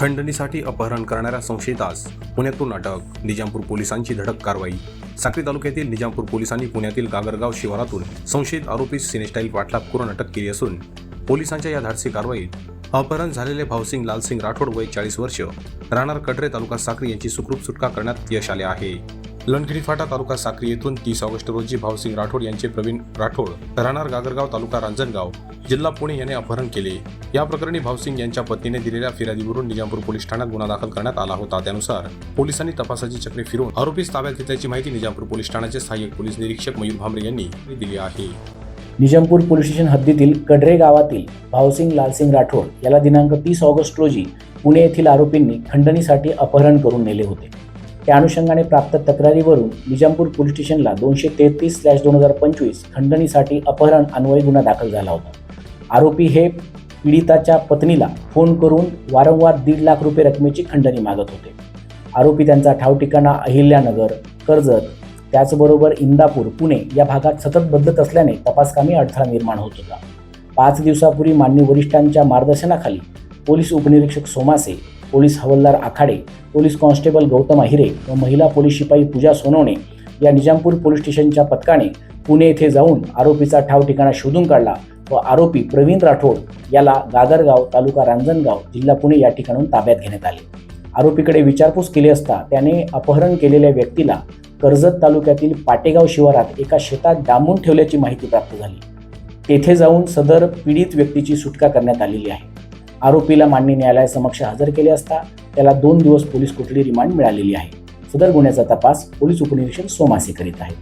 खंडणीसाठी अपहरण करणाऱ्या संशयितास पुण्यातून अटक निजामपूर पोलिसांची धडक कारवाई. साक्री तालुक्यातील निजामपूर पोलिसांनी पुण्यातील गागरगाव शिवारातून संशयित आरोपी सिनेस्टाईल वाटलाप करून अटक केली असून पोलिसांच्या या धाडसी कारवाईत अपहरण झालेले भावसिंग लालसिंग राठोड वय चाळीस वर्ष. राहणार कटरे तालुका साक्री यांची सुखरूप सुटका करण्यात यश आले आहे. लंडखिडी फाटा तालुका साक्री येथून तीस ऑगस्ट रोजी भावसिंग राठोड यांचे प्रवीण राठोड राहणार गागरगाव तालुका रांजणगाव जिल्हा पुणे याने अपहरण केले. या प्रकरणी भावसिंग यांच्या पत्नीने दिलेल्या फिर्यादीवरून निजामपूर पोलीस ठाण्यात गुन्हा दाखल करण्यात आला होता. त्यानुसार पोलिसांनी तपासाची चक्री फिरून आरोपीस ताब्यात घेतल्याची माहिती निजामपूर पोलीस ठाण्याचे सहाय्यक पोलीस निरीक्षक मयूर भांबरे यांनी दिली आहे. निजामपूर पोलीस स्टेशन हद्दीतील कडरे गावातील भावसिंग लालसिंग राठोड याला दिनांक तीस ऑगस्ट रोजी पुणे येथील आरोपींनी खंडणीसाठी अपहरण करून नेले होते. त्या अनुषंगाने प्राप्त तक्रारीवरून निजामपूर पोलीस स्टेशनला दोनशे तेहतीस स्लॅश दोन हजार पंचवीस खंडणीसाठी अपहरण अन्वयी गुन्हा दाखल झाला होता. आरोपी हे पीडिताच्या पत्नीला फोन करून वारंवार दीड लाख रुपये रकमेची खंडणी मागत होते. आरोपी त्यांचा ठावठिकाणा अहिल्यानगर कर्जत त्याचबरोबर इंदापूर पुणे या भागात सतत बदलत असल्याने तपासकामी अडथळा निर्माण होत होता. पाच दिवसापूर्वी मान्य वरिष्ठांच्या मार्गदर्शनाखाली पोलीस उपनिरीक्षक सोमासे पोलीस हवालदार आखाडे पोलीस कॉन्स्टेबल गौतम अहिरे व महिला पोलीस शिपाई पूजा सोनवणे या निजामपूर पोलीस स्टेशनच्या पथकाने पुणे येथे जाऊन आरोपीचा ठाव ठिकाणा शोधून काढला व आरोपी प्रवीण राठोड याला गागरगाव तालुका रांजणगाव जिल्हा पुणे या ठिकाणून ताब्यात घेण्यात आले. आरोपीकडे विचारपूस केली असता त्याने अपहरण केलेल्या व्यक्तीला कर्जत तालुक्यातील पाटेगाव शिवारात एका शेतात डांबून ठेवल्याची माहिती प्राप्त झाली. तेथे जाऊन सदर पीडित व्यक्तीची सुटका करण्यात आलेली आहे. आरोपीला मान्य न्यायालयासमक्ष हजर केले असता त्याला दोन दिवस पोलीस कोठडी रिमांड मिळालेली आहे. सदर गुन्ह्याचा तपास पोलीस उपनिरीक्षक सोमासे करीत आहेत.